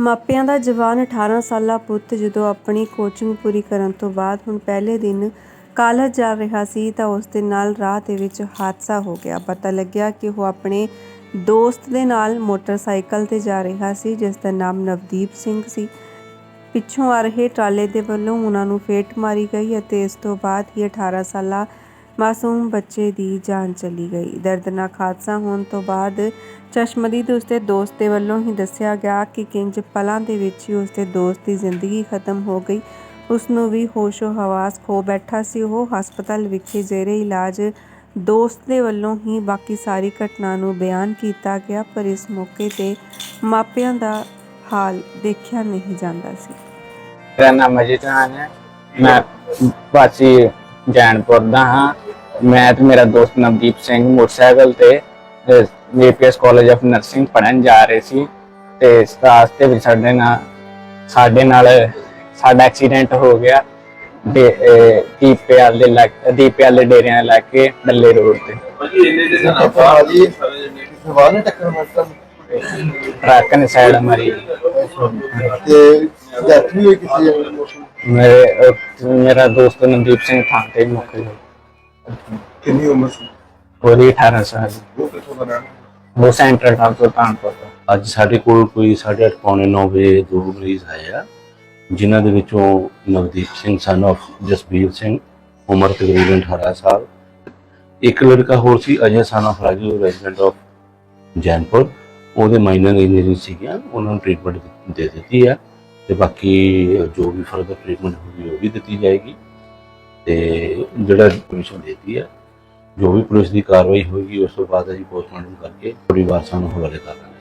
ਮਾਪਿਆਂ ਦਾ ਜਵਾਨ 18 ਸਾਲਾ ਪੁੱਤ ਜਦੋਂ ਆਪਣੀ ਕੋਚਿੰਗ ਪੂਰੀ ਕਰਨ ਤੋਂ ਬਾਅਦ ਹੁਣ ਪਹਿਲੇ ਦਿਨ ਕਾਲਜ ਜਾ ਰਿਹਾ ਸੀ ਤਾਂ ਉਸ ਦੇ ਨਾਲ ਰਾਹ ਦੇ ਵਿੱਚ ਹਾਦਸਾ ਹੋ ਗਿਆ। ਪਤਾ ਲੱਗਿਆ ਕਿ ਉਹ ਆਪਣੇ ਦੋਸਤ ਦੇ ਨਾਲ ਮੋਟਰਸਾਈਕਲ ਤੇ ਜਾ ਰਿਹਾ ਸੀ, ਜਿਸ ਦਾ ਨਾਮ ਨਵਦੀਪ ਸਿੰਘ ਸੀ। ਪਿੱਛੋਂ ਆ ਰਹੇ ਟਰਾਲੇ ਦੇ ਵੱਲੋਂ ਉਹਨਾਂ ਨੂੰ ਫੇਟ ਮਾਰੀ ਗਈ ਅਤੇ ਇਸ ਤੋਂ ਬਾਅਦ ਹੀ 18 ਸਾਲਾ ਮਾਸੂਮ ਬੱਚੇ ਦੀ ਜਾਨ ਚਲੀ ਗਈ। ਦਰਦਨਾਕ ਹਾਦਸਾ ਹੋਣ ਤੋਂ ਬਾਅਦ ਚਸ਼ਮਦੀਦ ਉਸਦੇ ਦੋਸਤ ਦੇ ਵੱਲੋਂ ਹੀ ਦੱਸਿਆ ਗਿਆ ਕਿ ਕਿੰਜ ਪਲਾਂ ਦੇ ਵਿੱਚ ਹੀ ਉਸਦੇ ਦੋਸਤ ਦੀ ਜ਼ਿੰਦਗੀ ਖਤਮ ਹੋ ਗਈ। ਉਸ ਨੂੰ ਵੀ ਹੋਸ਼ੋ ਹਵਾਸ ਖੋ ਬੈਠਾ ਸੀ। ਉਹ ਹਸਪਤਾਲ ਵਿਖੇ ਜ਼ੇਰੇ ਇਲਾਜ ਦੋਸਤ ਦੇ ਵੱਲੋਂ ਹੀ ਬਾਕੀ ਸਾਰੀ ਘਟਨਾ ਨੂੰ ਬਿਆਨ ਕੀਤਾ ਗਿਆ, ਪਰ ਇਸ ਮੌਕੇ ਤੇ ਮਾਪਿਆਂ ਦਾ ਹਾਲ ਦੇਖਿਆ ਨਹੀਂ ਜਾਂਦਾ ਸੀ। ਮੇਰਾ ਨਾਮ ਅਜੀਤ ਰਾਣ ਹੈ। ਮੈਂ ਵਾਸੀ ਜੈਨਪੁਰ ਦਾ ਹਾਂ। ਮੈਂ ਤੇ ਮੇਰਾ ਦੋਸਤ ਨਵਦੀਪ ਸਿੰਘ ਮੋਟਰਸਾਈਕਲ ਤੇ ਜੀਪੀਐਸ ਕਾਲਜ ਆਫ ਨਰਸਿੰਗ ਪੜਨ ਜਾ ਰਹੇ ਸੀ। ਤੇ ਇਸ ਰਾਸਤੇ ਵਿੱਚ ਸਾਡੇ ਨਾਲ ਸਾਡੇ ਨਾਲ ਸਾਡਾ ਐਕਸੀਡੈਂਟ ਹੋ ਗਿਆ। ਦੇ ਦੀਪੇ ਵਾਲੇ ਲੱਗ ਦੀਪੇ ਵਾਲੇ ਡੇਰਿਆਂ ਲੱਗ ਕੇ ਡੱਲੇ ਰੋਡ ਤੇ। ਭਾਜੀ ਸਵਾਲ ਨੇ ਟੱਕਰ ਮਾਰਤਾ ਟਰੱਕ ਨੇ ਸਾਈਡ ਮਾਰੀ। ਤੇ ਵੀ ਹੋਈ ਕਿਸੇ ਦੀ। ਮੇਰੇ ਅਹ, ਮੇਰਾ ਦੋਸਤ ਨਵਦੀਪ ਸਿੰਘ ਥਾਂ ਤੇ ਮੁੱਕ ਗਿਆ ਕਿੰਨੀ ਉਮਰ ਸੀ? ਉਹਦੀ 18 ਸਾਲ। ਉਹ ਕਿੱਥੋਂ ਦਾ ਰਹਿਣ ਉਹ ਸੈਂਟਰਲ ਤੋਂ ਕਾਨਪੁਰ ਤੋਂ। ਅੱਜ ਸਾਡੇ ਕੋਲ ਕੋਈ 8:30 ਪੌਣੇ 9 ਵਜੇ ਦੋ ਮਰੀਜ਼ ਆਏ ਆ ਜਿਨ੍ਹਾਂ ਦੇ ਵਿੱਚੋਂ ਨਵਦੀਪ ਸਿੰਘ ਸਨ of ਜਸਬੀਰ ਸਿੰਘ ਉਮਰ ਤਕਰੀਬਨ 18 ਸਾਲ। ਇੱਕ ਲੜਕਾ ਹੋਰ ਸੀ ਅਜੇ son of Raju resident of Jainpur. ਉਹਦੇ ਮਾਈਨਰ ਇੰਜਰੀ ਸੀਗੀਆਂ ਉਹਨਾਂ ਨੂੰ ਟ੍ਰੀਟਮੈਂਟ ਦੇ ਦਿੱਤੀ ਆ। ਤੇ ਬਾਕੀ ਜੋ ਵੀ ਫਰਦਰ ਟ੍ਰੀਟਮੈਂਟ ਹੋਊਗੀ ਉਹ ਵੀ ਦਿੱਤੀ ਜਾਏਗੀ ਤੇ ਜਿਹੜਾ ਪਰਮਿਸ਼ਨ ਦੇਤੀ ਆ ਜੋ ਵੀ ਪੁਲਿਸ ਦੀ ਕਾਰਵਾਈ ਹੋਏਗੀ, ਉਸ ਤੋਂ ਬਾਅਦ ਅਸੀਂ ਪੋਸਟਮਾਰਟਮ ਕਰਕੇ ਪਰਿਵਾਰ ਸਾਨੂੰ ਹਵਾਲੇ ਕਰ ਦਾਂਗੇ।